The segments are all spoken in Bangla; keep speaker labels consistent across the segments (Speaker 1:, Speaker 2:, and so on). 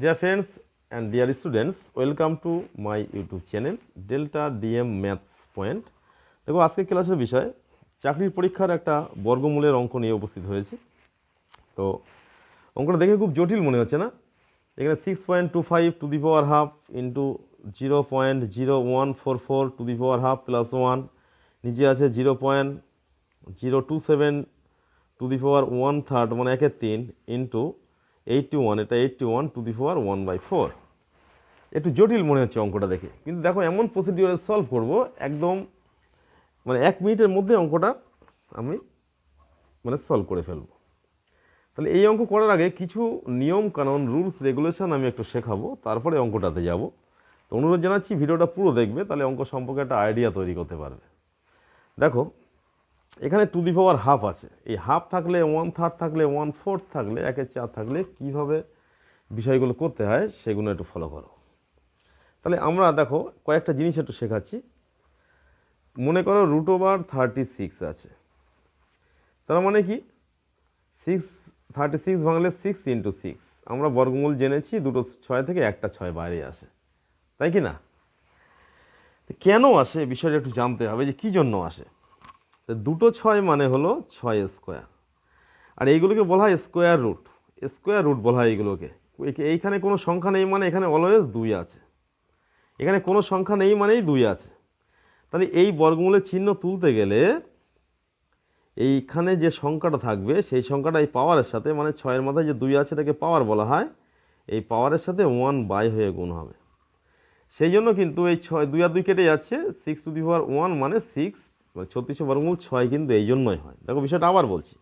Speaker 1: Dear friends and dear students, welcome to my YouTube channel Delta DM Maths Point. দেখো আজকে ক্লাসের বিষয় চাকরির পরীক্ষার একটা বর্গমূলের অঙ্ক নিয়ে উপস্থিত হয়েছে। তো অঙ্কটা দেখে খুব জটিল মনে হচ্ছে না? এখানে six point two five to the power half into zero point zero one four four to the power half plus one নিচে আছে zero point zero two seven to the power one third মানে একের তিন ইন্টু এইটটি ওয়ান, এটা eighty one to the power one by four. একটু জটিল মনে হচ্ছে অঙ্কটা দেখে। কিন্তু দেখো, এমন প্রসিডিওরে সলভ করব, একদম মানে এক মিনিটের মধ্যে অঙ্কটা আমি মানে সলভ করে ফেলব। তাহলে এই অঙ্ক করার আগে কিছু নিয়ম, কানুন রুলস রেগুলেশন আমি একটু শেখাবো, তারপরে অঙ্কটাতে যাব। তো অনুরোধ জানাচ্ছি, ভিডিওটা পুরো দেখবে, তাহলে অঙ্ক সম্পর্কে একটা আইডিয়া তৈরি করতে পারবে। দেখো এখানে টু দি পাওয়ার হাফ আছে। এই হাফ থাকলে ওয়ান থার্ড থাকলে ওয়ান ফোর্থ থাকলে একের চার থাকলে কীভাবে বিষয়গুলো করতে হয় সেগুলো একটু ফলো করো। তাহলে আমরা দেখো কয়েকটা জিনিস একটু শেখাচ্ছি। মনে করো রুট ওভার থার্টি সিক্স আছে। তার মানে কি? সিক্স থার্টি সিক্স ভাঙলে সিক্স ইন্টু সিক্স আমরা বর্গমূল জেনেছি, দুটো ছয় থেকে একটা ছয় বাইরে আসে। তাই কি না? কেন আসে? বিষয়টা একটু জানতে হবে যে কী জন্য আসে? দুটো ছয় মানে হলো ছয় স্কোয়ার আর এইগুলোকে বলা হয় স্কোয়ার রুট স্কোয়ার রুট বলা হয় এইগুলোকে। এইখানে কোনো সংখ্যা নেই মানে এখানে অলওয়েজ দুই আছে। এখানে কোনো সংখ্যা নেই মানেই দুই আছে। তাহলে এই বর্গমূলের চিহ্ন তুলতে গেলে এইখানে যে সংখ্যাটা থাকবে, সেই সংখ্যাটা এই পাওয়ারের সাথে মানে ছয়ের মাথায় যে দুই আছে এটাকে পাওয়ার বলা হয়, এই পাওয়ারের সাথে ওয়ান বাই হয়ে গুণ হবে। সেই জন্য কিন্তু এই ছয় দুই আর দুই কেটে যাচ্ছে। Six to the power one মানে সিক্স মানে ছত্রিশে বর্গমূল ছয় কিন্তু এই জন্যই হয়। দেখো, বিষয়টা আবার বলছি।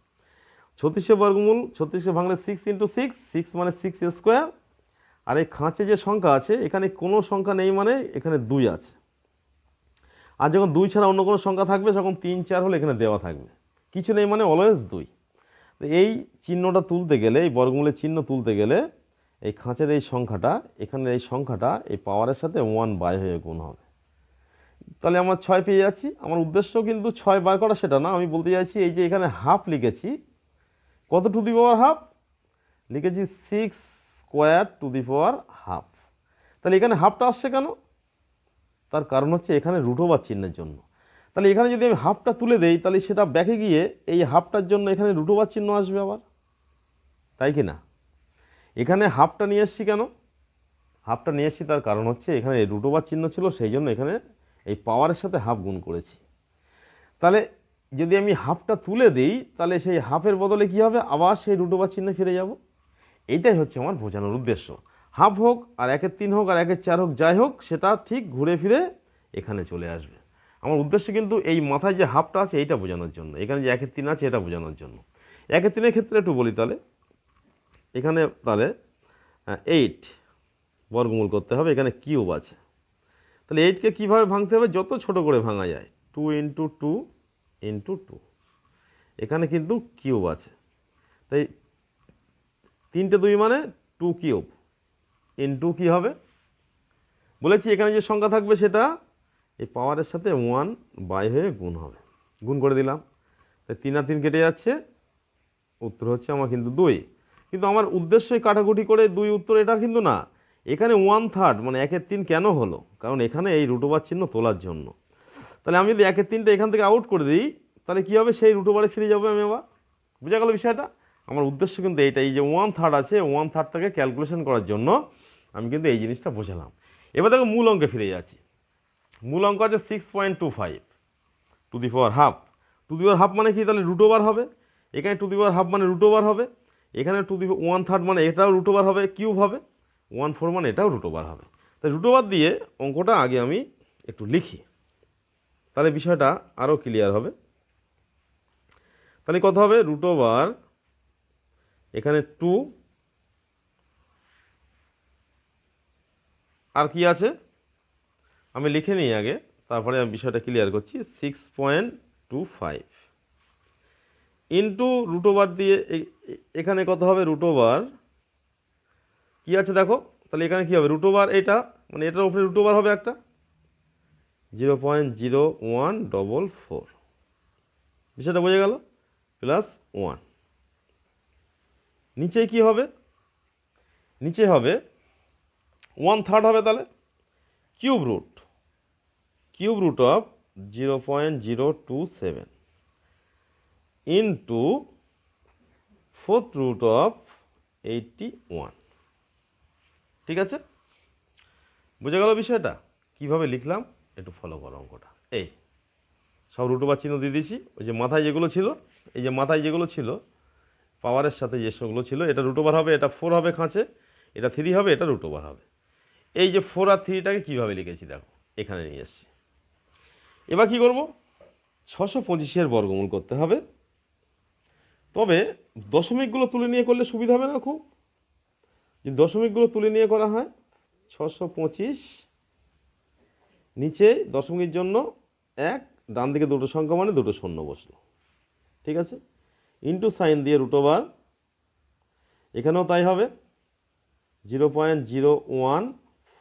Speaker 1: ছত্রিশে বর্গমূল ছত্রিশে ভাঙলে সিক্স ইন্টু সিক্স সিক্স মানে সিক্স স্কোয়ার আর এই খাঁচে যে সংখ্যা আছে, এখানে কোনো সংখ্যা নেই মানে এখানে দুই আছে। আর যখন দুই ছাড়া অন্য কোনো সংখ্যা থাকবে, তখন তিন, চার হলে এখানে দেওয়া থাকবে। কিছু নেই মানে অলওয়েজ দুই। এই চিহ্নটা তুলতে গেলে, এই বর্গমূলের চিহ্ন তুলতে গেলে, এই খাঁচের এই সংখ্যাটা, এখানের এই সংখ্যাটা, এই পাওয়ারের সাথে ওয়ান বাই হয়ে গুণ হবে। তাহলে আমার ছয় পেয়ে যাচ্ছি। আমার উদ্দেশ্য কিন্তু ছয় বার করা সেটা না, আমি বলতে চাইছি এই যে এখানে হাফ লিখেছি। কত টু দি পাওয়ার হাফ লিখেছি six square to the power half তাহলে এখানে হাফটা আসছে কেন? তার কারণ হচ্ছে এখানে রুটোবার চিহ্নের জন্য। তাহলে এখানে যদি আমি হাফটা তুলে দেই, তাহলে সেটা ব্যাকে গিয়ে এই হাফটার জন্য এখানে রুটোবার চিহ্ন আসবে আবার। তাই কি না? এখানে হাফটা নিয়ে এসছি কেন? হাফটা নিয়ে এসছি তার কারণ হচ্ছে এখানে রুটোবার চিহ্ন ছিল, সেই জন্য এখানে এই পাওয়ারের সাথে হাফ গুণ করেছি। তাহলে যদি আমি হাফটা তুলে দিই, তাহলে সেই হাফের বদলে কি হবে? আবার সেই রুটোবার চিহ্নে ফিরে যাব। এইটাই হচ্ছে আমার বোঝানোর উদ্দেশ্য। হাফ হোক আর একের তিন হোক আর একের চার হোক, যাই হোক, সেটা ঠিক ঘুরে ফিরে এখানে চলে আসবে। আমার উদ্দেশ্য কিন্তু এই মাথায় যে হাফটা আছে, এইটা বোঝানোর জন্য। এখানে যে একের তিন আছে, এটা বোঝানোর জন্য। একের তিনের ক্ষেত্রে একটু বলি তাহলে। এখানে তাহলে এইট বর্গমূল করতে হবে। এখানে কিউব আছে। তাহলে এইটকে কীভাবে ভাঙতে হবে? যত ছোট করে ভাঙা যায়। Two into two into two এখানে কিন্তু কিউব আছে। তাই তিনটে দুই মানে টু কিউব ইন্টু কী হবে? বলেছি এখানে যে সংখ্যা থাকবে সেটা এই পাওয়ারের সাথে ওয়ান বাই হয়ে গুণ হবে। গুণ করে দিলাম। তাই তিন আর তিন কেটে যাচ্ছে। উত্তর হচ্ছে আমার কিন্তু দুই। কিন্তু আমার উদ্দেশ্যই কাটাকুটি করে দুই উত্তর এটা কিন্তু না। এখানে ওয়ান থার্ড মানে একের তিন কেন হলো? কারণ এখানে এই রুটোবার চিহ্ন তোলার জন্য। তাহলে আমি যদি একের তিনটা এখান থেকে আউট করে দিই, তাহলে কী হবে? সেই রুটোবারে ফিরে যাব আমি আবার। বুঝা গেল বিষয়টা? আমার উদ্দেশ্য কিন্তু এইটা এই যে ওয়ান থার্ড আছে ওয়ান থার্ডটাকে ক্যালকুলেশন করার জন্য আমি কিন্তু এই জিনিসটা বোঝালাম। এবার দেখো মূল অঙ্কে ফিরে যাচ্ছি। মূল অঙ্ক আছে six point two five to the power half to the power half মানে কি? তাহলে রুট ওভার হবে। এখানে টু দি পাওয়ার হাফ মানে রুট ওভার হবে। এখানে টু দি ওয়ান থার্ড মানে এটাও রুট ওভার হবে কিউব হবে। ওয়ান ফোর মানে এটাও রুট ওভার হবে। তাই রুট ওভার দিয়ে অঙ্কটা আগে আমি একটু লিখি। তাহলে বিষয়টা আরও ক্লিয়ার হবে। তাহলে কত হবে? রুট ওভার এখানে টু আর কি আছে? আমি লিখে নিই আগে, তারপরে আমি বিষয়টা ক্লিয়ার করছি। Six point two five into root over দিয়ে এ- এ- এখানে কত হবে? রুটোবার কি আছে দেখো? তাহলে এখানে কী হবে? রুটোবার এটা মানে এটার উপরে রুটোবার হবে একটা। Zero point zero one double four বিষয়টা বোঝা গেল? প্লাস ওয়ান নিচে কি হবে? নিচে হবে ওয়ান থার্ড হবে তাহলে। Cube root cube root of zero point zero two seven into fourth root of eighty one ঠিক আছে? বুঝে গেল বিষয়টা? কীভাবে লিখলাম? একটু ফলো করো অঙ্কটা। এই, সব রুটো বা চিহ্ন দিয়ে দিয়েছি। ওই যে মাথায় যেগুলো ছিল, এই যে মাথায় যেগুলো ছিল পাওয়ারের সাথে যে সবগুলো ছিল, এটা রুট ওভার হবে, এটা ফোর হবে খাঁচে, এটা থ্রি হবে, এটা রুট ওভার হবে। এই যে ফোর আর থ্রিটাকে কীভাবে লিখেছি দেখো, এখানে নিয়ে এসছি। এবার কি করব? ছশো পঁচিশের বর্গমূল করতে হবে। তবে দশমিকগুলো তুলে নিয়ে করলে সুবিধা হবে না খুব। যদি দশমিকগুলো তুলে নিয়ে করা হয় ছশো পঁচিশ, নিচে দশমিকের জন্য এক ডান দিকে দুটো সংখ্যা মানে দুটো শূন্য বসল। ঠিক আছে? ইন্টু সাইন দিয়ে রুট ওভার এখানেও তাই হবে। Zero point zero one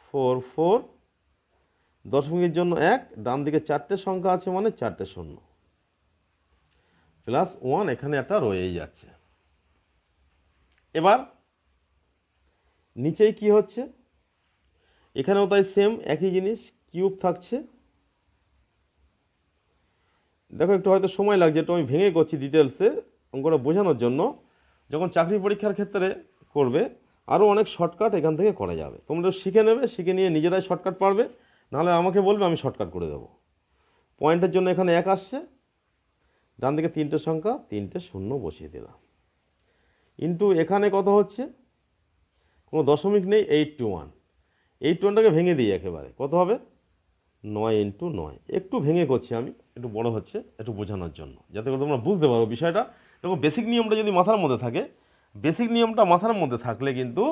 Speaker 1: four four দশমিকের জন্য এক ডান দিকে চারটে সংখ্যা আছে মানে চারটে শূন্য। প্লাস ওয়ান এখানে একটা রয়েই যাচ্ছে। এবার নিচেই কি হচ্ছে? এখানেও তাই সেম একই জিনিস কিউব থাকছে। দেখো, একটু হয়তো সময় লাগছে, একটু আমি ভেঙে করছি ডিটেলসে অঙ্কটা বোঝানোর জন্য। যখন চাকরি পরীক্ষার ক্ষেত্রে করবে আরও অনেক শর্টকাট এখান থেকে করা যাবে। তোমরা শিখে নেবে, শিখে নিয়ে নিজেরাই শর্টকাট পারবে, নাহলে আমাকে বলবে, আমি শর্টকাট করে দেবো। পয়েন্টের জন্য এখানে এক আসছে। ডান দিকে তিনটে সংখ্যা, তিনটে শূন্য বসিয়ে দিলাম। ইন্টু এখানে কত হচ্ছে? কোনো দশমিক নেই এইট টু ওয়ান এইট ওয়ানটাকে ভেঙে দিই একেবারে। কত হবে? নয় ইন্টু নয়। একটু ভেঙে করছি আমি, একটু বড় হচ্ছে, একটু বোঝানোর জন্য। যাতে করে তোমরা বুঝতে পারো বিষয়টা। দেখো বেসিক নিয়মটা যদি মাথার মধ্যে থাকে বেসিক নিয়মটা মাথার মধ্যে থাকলে কিন্তু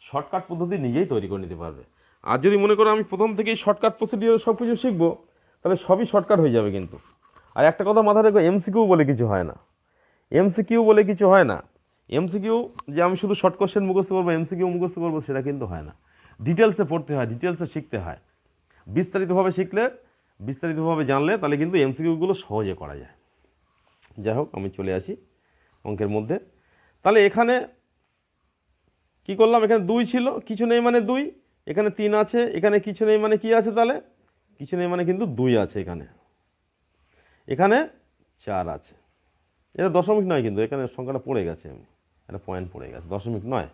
Speaker 1: শর্টকাট পদ্ধতি নিজেই তৈরি করে নিতে পারবে। আর যদি মনে করো আমি প্রথম থেকেই শর্টকাট প্রসিডিওর সব কিছু শিখব, তাহলে সবই শর্টকাট হয়ে যাবে কিন্তু। আর একটা কথা মাথায় রেখো এমসিকিউ বলে কিছু হয় না। এমসিকিউ বলে কিছু হয় না। এমসিকিউ যে আমি শুধু শর্ট কোশ্চেন মুখস্থ করব এমসিকিউ মুখস্থ করব, সেটা কিন্তু হয় না। ডিটেলসে পড়তে হয় ডিটেলসে শিখতে হয়। বিস্তারিতভাবে শিখলে, বিস্তারিতভাবে জানলে, তাহলে কিন্তু এমসিকিউগুলো সহজে করা যায়। যাই হোক, আমি চলে আসি অঙ্কের মধ্যে। তাহলে এখানে কি করলাম? এখানে দুই ছিল, কিছু নেই মানে দুই, এখানে তিন আছে, এখানে কিছু নেই মানে কি আছে তাহলে? কিছু নেই মানে কিন্তু দুই আছে এখানে। এখানে চার আছে। এটা দশমিক নয় কিন্তু, এখানে সংখ্যাটা পড়ে গেছে। এমনি একটা পয়েন্ট পড়ে গেছে, দশমিক নয়।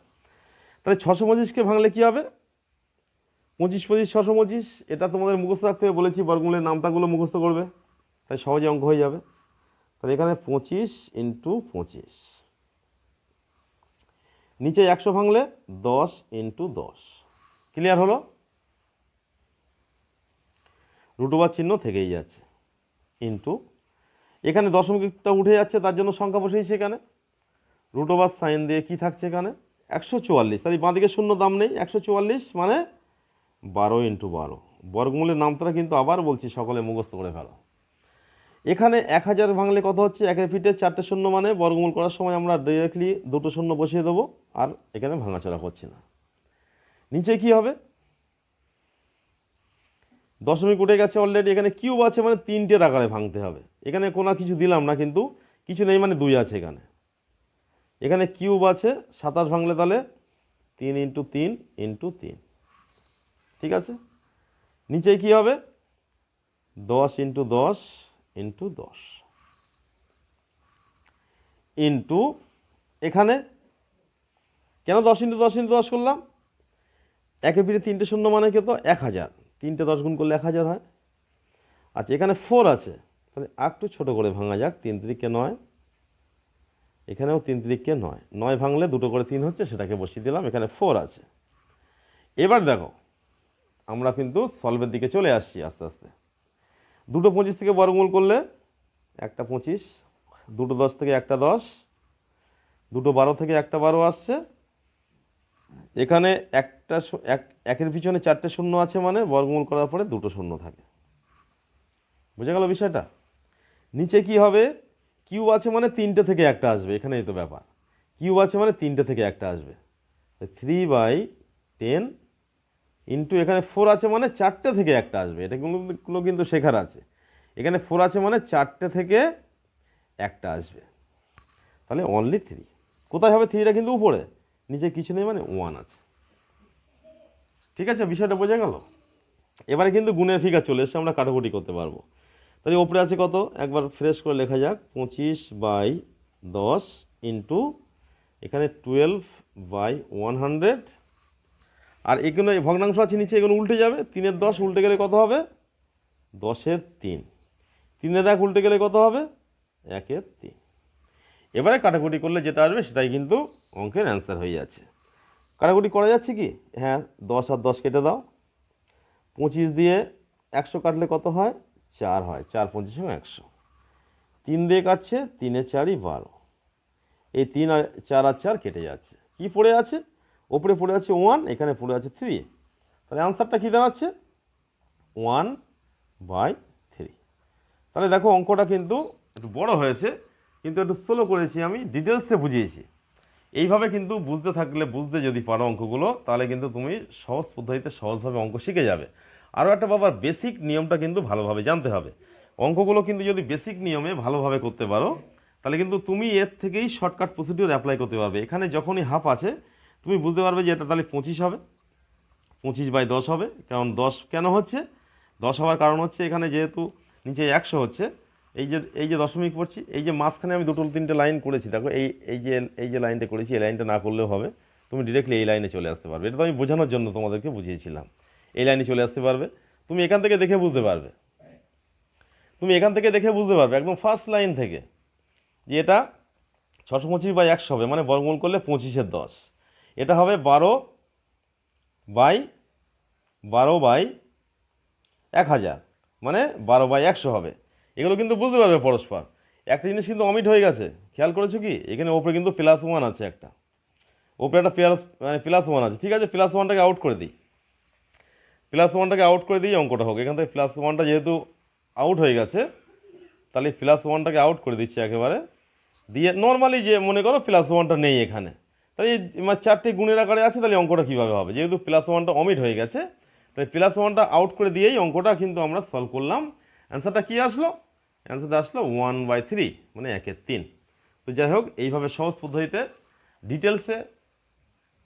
Speaker 1: তাহলে ছশো পঁচিশকে ভাঙলে কী হবে? পঁচিশ পঁচিশ, ছশো পঁচিশ, এটা তোমাদের মুখস্থ রাখতে বলেছি বর্গমূলের নামতাগুলো মুখস্থ করবে, তাই সহজে অঙ্ক হয়ে যাবে। তাহলে এখানে পঁচিশ ইন্টু পঁচিশ। নিচে একশো ভাঙলে দশ ইন্টু দশ। ক্লিয়ার হলো? রুটোবার চিহ্ন থেকেই যাচ্ছে। ইন্টু এখানে দশমিকটা উঠে যাচ্ছে, তার জন্য সংখ্যা বসেইছে এখানে রুটোবার সাইন দিয়ে কি থাকছে এখানে? একশো চুয়াল্লিশ। তাহলে বাঁদিকে শূন্য দাম নেই, একশো চুয়াল্লিশ মানে বারো ইন্টু বারো। বর্গমূলের নামটা কিন্তু আবার বলছি, সকলে মুখস্থ করে ফেলো। এখানে এক হাজার ভাঙলে কত হচ্ছে? একের ফিটে চারটে শূন্য মানে বর্গমূল করার সময় আমরা ডিরেক্টলি দুটো শূন্য বসিয়ে দেবো, আর এখানে ভাঙাচোরা করছি না। নিচে কি হবে? দশমিক উঠে গেছে অলরেডি এখানে কিউব আছে মানে তিনটের আকারে ভাঙতে হবে। এখানে কোনো কিছু দিলাম না কিন্তু, কিছু নেই মানে দুই আছে এখানে। এখানে কিউব আছে, সাতাশ ভাঙলে তাহলে তিন ইন্টু তিন ইন্টু তিন। ঠিক আছে? নিচে কি হবে? দশ ইন্টু দশ ইন্টু দশ। ইন্টু, এখানে কেন দশ ইন্টু দশ ইন্টু দশ করলাম? একে পিঠে তিনটে শূন্য মানে কত এক হাজার। তিনটে দশ গুণ করলে এক হাজার হয়। আচ্ছা এখানে ফোর আছে। তাহলে একটু ছোটো করে ভাঙা যাক। তিন তিরিককে নয়। এখানেও তিন তিরিককে নয়। নয় ভাঙলে দুটো করে তিন হচ্ছে, সেটাকে বসিয়ে দিলাম, এখানে ফোর আছে। এবার দেখো, আমরা কিন্তু সলভের দিকে চলে আসছি আস্তে আস্তে। দুটো পঁচিশ থেকে বর্গমূল করলে একটা পঁচিশ, দুটো দশ থেকে একটা দশ, দুটো বারো থেকে একটা বারো আসছে। এখানে একটা এক, একের পিছনে চারটে শূন্য আছে মানে বর্গমূল করার পরে দুটো শূন্য থাকে। বুঝে গেল বিষয়টা? নিচে কি হবে? কিউ আছে মানে তিনটে থেকে একটা আসবে, এখানেই তো ব্যাপার। কিউ আছে মানে তিনটে থেকে একটা আসবে। থ্রি বাই টেন ইন্টু এখানে ফোর আছে মানে চারটে থেকে একটা আসবে, এটা গুলো কিন্তু শেখার আছে। এখানে ফোর আছে মানে চারটে থেকে একটা আসবে। তাহলে অনলি থ্রি কোথায় হবে থ্রিটা কিন্তু উপরে, নিচে কিছু নেই মানে ওয়ান আছে। ঠিক আছে, বিষয়টা বোঝা গেল? এবারে কিন্তু গুণের ফিগার চলে এসে আমরা কাটাকুটি করতে পারব। তাহলে ওপরে আছে কত? একবার ফ্রেশ করে লেখা যাক। পঁচিশ বাই দশ ইন্টু এখানে টুয়েলভ বাই ওয়ান হান্ড্রেড আর এগুলো ভগ্নাংশ আছে নিচে, এগুলো উল্টে যাবে। তিনের দশ উল্টে গেলে কত হবে? দশের তিন। তিনের এক উল্টে গেলে কত হবে? একের তিন। এবারে কাটাকুটি করলে যেটা আসবে, সেটাই কিন্তু অঙ্কের অ্যান্সার হয়ে যাচ্ছে। কাটাকুটি করা যাচ্ছে কি? হ্যাঁ দশ আর দশ কেটে দাও। পঁচিশ দিয়ে একশো কাটলে কত হয়? চার হয়, চার পঁচিশ একশো। তিন দিয়ে কাটছে, তিনে চারই বারো। এই তিন আর চার আর চার কেটে যাচ্ছে। কি পড়ে আছে? ওপরে পড়ে আছে ওয়ান, এখানে পড়ে আছে থ্রি। তাহলে আনসারটা কী দাঁড়াচ্ছে? One by three. তাহলে দেখো অঙ্কটা কিন্তু একটু বড় হয়েছে, কিন্তু একটু স্লো করেছি আমি ডিটেলসে বুঝিয়েছি। এইভাবে কিন্তু বুঝতে থাকলে, বুঝতে যদি পারো অঙ্কগুলো, তাহলে কিন্তু তুমি সহজ পদ্ধতিতে সহজভাবে অঙ্ক শিখে যাবে। আরও একটা বাবার বেসিক নিয়মটা কিন্তু ভালোভাবে জানতে হবে। অঙ্কগুলো কিন্তু যদি বেসিক নিয়মে ভালোভাবে করতে পারো, তাহলে কিন্তু তুমি এর থেকেই শর্টকাট প্রসিডিওর অ্যাপ্লাই করতে পারবে। এখানে যখনই হাফ আছে, তুমি বুঝতে পারবে যে এটা তাহলে পঁচিশ হবে। পঁচিশ বাই দশ হবে, কারণ দশ কেন হচ্ছে? দশ হওয়ার কারণ হচ্ছে এখানে যেহেতু নিচে একশো হচ্ছে, এই যে এই যে দশমিক পড়ছি, এই যে মাঝখানে আমি দুটো তিনটে লাইন করেছি, দেখো এই এই যে এই যে লাইনটা করেছি, এই লাইনটা না করলেও হবে, তুমি ডিরেক্টলি এই লাইনে চলে আসতে পারবে। এটা তো আমি বোঝানোর জন্য তোমাদেরকে বুঝিয়েছিলাম। এই লাইনে চলে আসতে পারবে। তুমি এখান থেকে দেখে বুঝতে পারবে। তুমি এখান থেকে দেখে বুঝতে পারবে, একদম ফার্স্ট লাইন থেকে, যে এটা ছশো পঁচিশ বাই একশো হবে মানে বর্গমূল করলে পঁচিশের দশ। এটা হবে বারো বাই বারো বাই এক হাজার মানে বারো বাই একশো হবে। এগুলো কিন্তু বুঝতে পারবে পরস্পর। একটা জিনিস কিন্তু অমিট হয়ে গেছে, খেয়াল করেছ কি? এখানে ওপরে কিন্তু প্লাস ওয়ান আছে একটা। ওপরে একটা প্লাস মানে প্লাস ওয়ান আছে। ঠিক আছে প্লাস ওয়ানটাকে আউট করে দিই। প্লাস ওয়ানটাকে আউট করে দিই অঙ্কটা হোক। এখান থেকে প্লাস ওয়ানটা যেহেতু আউট হয়ে গেছে, তাহলে প্লাস ওয়ানটাকে আউট করে দিচ্ছি একেবারে। দিয়ে নর্মালি যে মনে করো প্লাস ওয়ানটা নেই এখানে। এই মানে চারটে গুণের আকারে আছে, তাহলে অঙ্কটা কীভাবে হবে? যেহেতু প্লাস ওয়ানটা অমিট হয়ে গেছে, তাই প্লাস ওয়ানটা আউট করে দিয়েই অঙ্কটা কিন্তু আমরা সলভ করলাম। অ্যান্সারটা কী আসলো? অ্যান্সারটা আসলো ওয়ান বাই থ্রি মানে একের তিন। তো যাই হোক, এইভাবে সহজ পদ্ধতিতে ডিটেলসে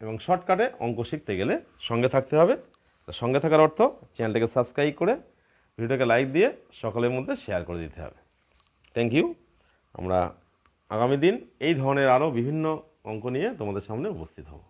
Speaker 1: এবং শর্টকাটে অঙ্ক শিখতে গেলে সঙ্গে থাকতে হবে। সঙ্গে থাকার অর্থ চ্যানেলটাকে সাবস্ক্রাইব করে ভিডিওটাকে লাইক দিয়ে সকলের মধ্যে শেয়ার করে দিতে হবে। থ্যাংক ইউ আমরা আগামী দিন এই ধরনের আরও বিভিন্ন অঙ্ক নিয়ে তোমাদের সামনে উপস্থিত হব।